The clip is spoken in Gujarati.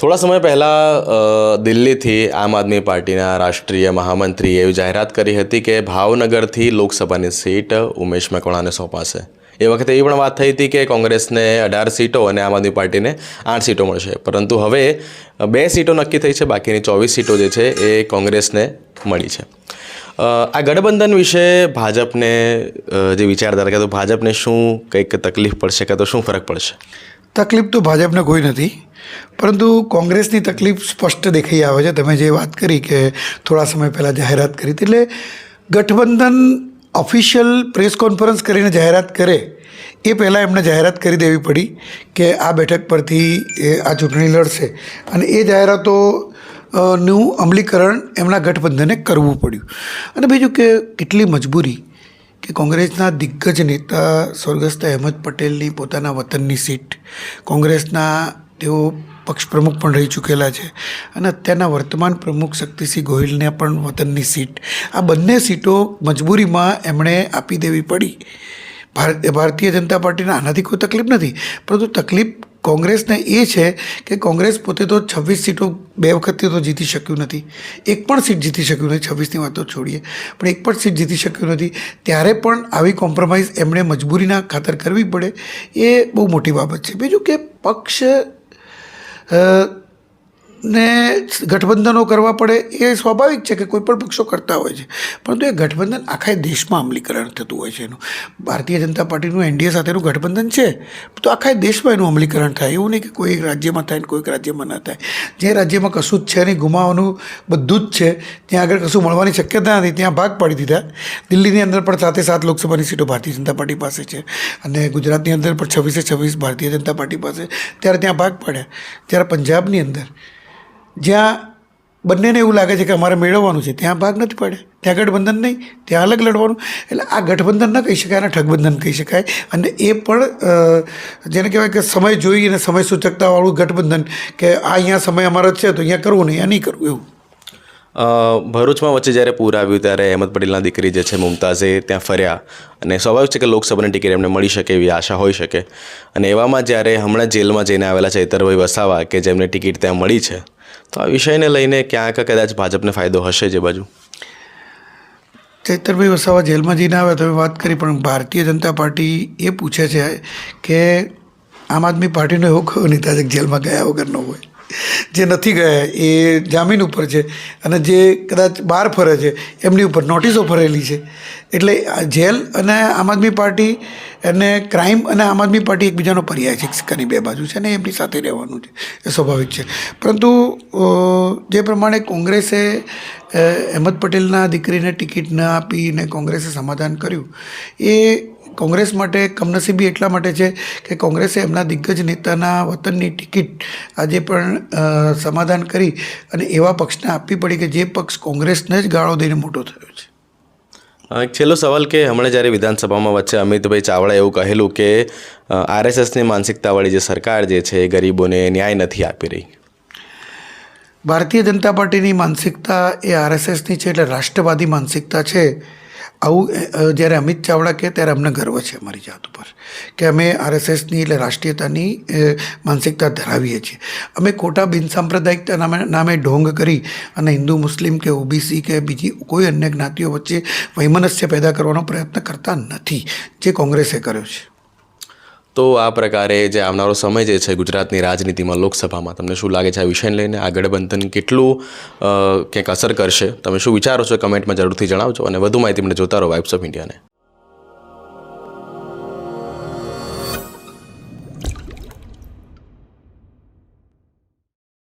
થોડા સમય પહેલાં દિલ્હીથી આમ આદમી પાર્ટીના રાષ્ટ્રીય મહામંત્રીએ એવી જાહેરાત કરી હતી કે ભાવનગરથી લોકસભાની સીટ ઉમેશ મકવાણાને સોંપાશે. એ વખતે એ પણ વાત થઈ હતી કે કોંગ્રેસને અઢાર સીટો અને આમ આદમી પાર્ટીને આઠ સીટો મળશે. પરંતુ હવે બે સીટો નક્કી થઈ છે, બાકીની ચોવીસ સીટો જે છે એ કોંગ્રેસને મળી છે. આ ગઠબંધન વિશે ભાજપને જે વિચારધારા કે તો ભાજપને શું કંઈક તકલીફ પડશે કાં તો શું ફરક પડશે? તકલીફ તો ભાજપને કોઈ નથી. પરંતુ કોંગ્રેસની તકલીફ સ્પષ્ટ દેખાઈ આવે છે. તમે જે વાત કરી કે થોડા સમય પહેલાં જાહેરાત કરી હતી, એટલે ગઠબંધન ઓફિશિયલ પ્રેસ કોન્ફરન્સ કરીને જાહેરાત કરે, એ પહેલાં એમણે જાહેરાત કરી દેવી પડી કે આ બેઠક પરથી એ આ ચૂંટણી લડશે. અને એ જાહેરાતો નું અમલીકરણ એમના ગઠબંધને કરવું પડ્યું. અને બીજું કે કેટલી મજબૂરી કે કોંગ્રેસના દિગ્ગજ નેતા સ્વર્ગસ્થ અહેમદ પટેલની પોતાના વતનની સીટ, કોંગ્રેસના તેઓ પક્ષ પ્રમુખ પણ રહી ચૂકેલા છે. અને અત્યારના વર્તમાન પ્રમુખ શક્તિસિંહ ગોહિલને પણ વતનની સીટ. આ બંને સીટો મજબૂરીમાં એમણે આપી દેવી પડી. ભારત, ભારતીય જનતા પાર્ટીને આનાથી કોઈ તકલીફ નથી. પરંતુ તકલીફ કોંગ્રેસને એ છે કે કોંગ્રેસ પોતે તો છવ્વીસ સીટો બે વખતથી તો જીતી શક્યું નથી. એક પણ સીટ જીતી શક્યું નથી. છવ્વીસની વાત છોડીએ. પણ એક પણ સીટ જીતી શક્યું નથી. ત્યારે પણ આવી કોમ્પ્રોમાઇઝ એમણે મજબૂરીના ખાતર કરવી પડે. એ બહુ મોટી બાબત છે. બીજું કે પક્ષ 呃 ને ગઠબંધનો કરવા પડે એ સ્વાભાવિક છે કે કોઈ પણ પક્ષો કરતા હોય છે. પરંતુ એ ગઠબંધન આખા દેશમાં અમલીકરણ થતું હોય છે એનું. ભારતીય જનતા પાર્ટીનું એનડીએ સાથેનું ગઠબંધન છે. તો આખા દેશમાં એનું અમલીકરણ થાય. એવું નહીં કે કોઈ એક રાજ્યમાં થાય ને કોઈક રાજ્યમાં ન થાય. જે રાજ્યમાં કશું જ છે નહીં ગુમાવવાનું બધું જ છે, ત્યાં આગળ કશું મળવાની શક્યતા નથી. ત્યાં ભાગ પાડી દીધા. દિલ્હીની અંદર પણ સાથે સાત લોકસભાની સીટો ભારતીય જનતા પાર્ટી પાસે છે. અને ગુજરાતની અંદર પણ છવ્વીસે છવ્વીસ ભારતીય જનતા પાર્ટી પાસે. ત્યારે ત્યાં ભાગ પાડ્યા. ત્યારે પંજાબની અંદર જ્યાં બંનેને એવું લાગે છે કે અમારે મેળવવાનું છે, ત્યાં ભાગ નથી પડે. ત્યાં ગઠબંધન નહીં, ત્યાં અલગ લડવાનું. એટલે આ ગઠબંધન ન કહી શકાય અને ઠગબંધન કહી શકાય. અને એ પણ જેને કહેવાય કે સમય જોઈ અને સમય સૂચકતાવાળું ગઠબંધન કે આ અહીંયા સમય અમારો છે, તો અહીંયા કરવું નહીં, અહીંયા નહીં કરવું, એવું. ભરૂચમાં વચ્ચે જ્યારે પૂર આવ્યું ત્યારે અહેમદ પટેલના દીકરી જે છે, મુમતાઝે ત્યાં ફર્યા. અને સ્વાભાવિક છે કે લોકસભાની ટિકિટ એમને મળી શકે એવી આશા હોઈ શકે. અને એવામાં જ્યારે હમણાં જેલમાં જઈને આવેલા છે ઇતરભાઈ વસાવા, કે જેમને ટિકિટ ત્યાં મળી છે તો આ વિષયને લઈને ક્યાંક કદાચ ભાજપને ફાયદો હશે જે બાજુ? ચૈતરભાઈ વસાવા જેલમાં જઈને આવ્યા, તમે વાત કરી, પણ ભારતીય જનતા પાર્ટી એ પૂછે છે કે આમ આદમી પાર્ટીનો એવો કયો નેતા છે જેલમાં ગયા વગરનો હોય. જે નથી ગયા એ જામીન ઉપર છે અને જે કદાચ બહાર ફરે છે, એમની ઉપર નોટિસો ફરેલી છે. એટલે જેલ અને આમ આદમી પાર્ટી અને ક્રાઇમ અને આમ આદમી પાર્ટી એકબીજાનો પર્યાય છે સિક્કાની બે બાજુ છે ને એમની સાથે રહેવાનું છે, એ સ્વાભાવિક છે. પરંતુ જે પ્રમાણે કોંગ્રેસે અહેમદ પટેલના દીકરીને ટિકિટ ન આપીને કોંગ્રેસે સમાધાન કર્યું, એ કોંગ્રેસ માટે કમનસીબી એટલા માટે છે કે કોંગ્રેસે એમના દિગ્ગજ નેતાના વતનની ટિકિટ આજે પણ સમાધાન કરી અને એવા પક્ષને આપવી પડી કે જે પક્ષ કોંગ્રેસને જ ગાળો દઈને મોટો થયો છે. એક છેલ્લો સવાલ કે હમણાં જ્યારે વિધાનસભામાં વચ્ચે અમિતભાઈ ચાવડા એવું કહેલું કે આરએસએસની માનસિકતાવાળી જે સરકાર જે છે એ ગરીબોને ન્યાય નથી આપી રહી. ભારતીય જનતા પાર્ટીની માનસિકતા એ આરએસએસની છે એટલે રાષ્ટ્રવાદી માનસિકતા છે. આવું જ્યારે અમિત ચાવડા કહે ત્યારે અમને ગર્વ છે અમારી જાત ઉપર કે અમે આરએસએસની એટલે રાષ્ટ્રીયતાની માનસિકતા ધરાવીએ છીએ. અમે ખોટા બિનસાંપ્રદાયિકતા નામે નામે ઢોંગ કરી અને હિન્દુ, મુસ્લિમ કે ઓબીસી કે બીજી કોઈ અન્ય જ્ઞાતિઓ વચ્ચે વૈમનસ્ય પેદા કરવાનો પ્રયત્ન કરતા નથી, જે કોંગ્રેસે કર્યો છે. તો આ પ્રકારે જે આવનારો સમય જે છે ગુજરાતની રાજનીતિમાં, લોકસભામાં, તમને શું લાગે છે આ વિષયને લઈને, આ ગઠબંધન કેટલું કંઈક અસર કરશે? તમે શું વિચારો છો? કમેન્ટમાં જરૂરથી જણાવજો અને વધુ માહિતી મને જોતા રહો વાઇબ્સ ઓફ ઇન્ડિયાને